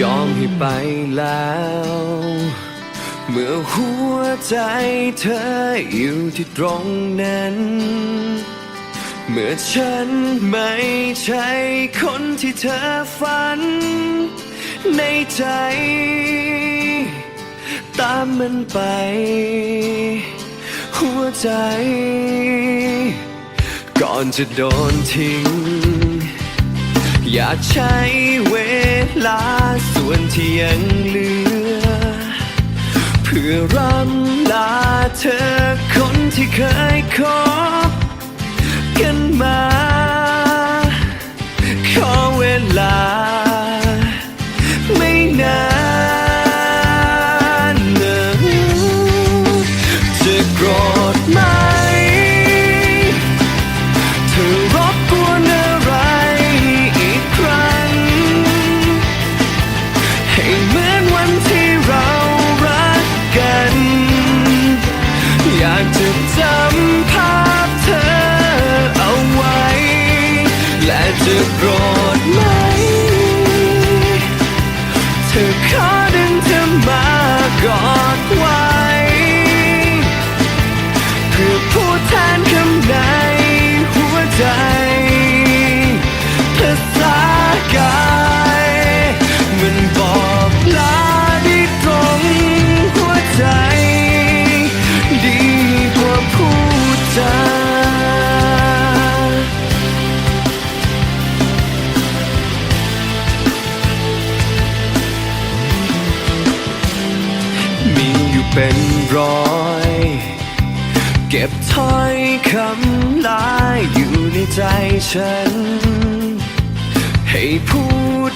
ยอมให้ไปแล้ว เมื่อหัวใจเธออยู่ที่ตรงนั้น เมื่อฉันไม่ใช่คนที่เธอฝัน ในใจ ตามมันไป หัวใจ ก่อนจะโดนทิ้ง อยาใช้เวลาส่วนที่ยังเหลือ เพื่อรำลาเธอคนที่เคยคบ เป็นร้อย เก็บถ้อยคำลายอยู่ในใจฉัน ให้พูด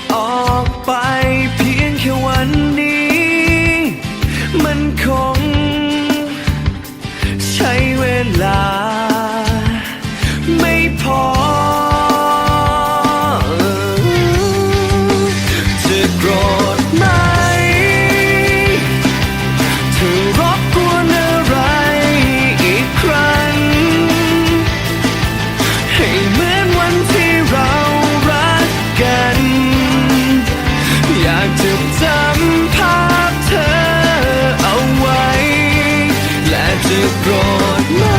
to God.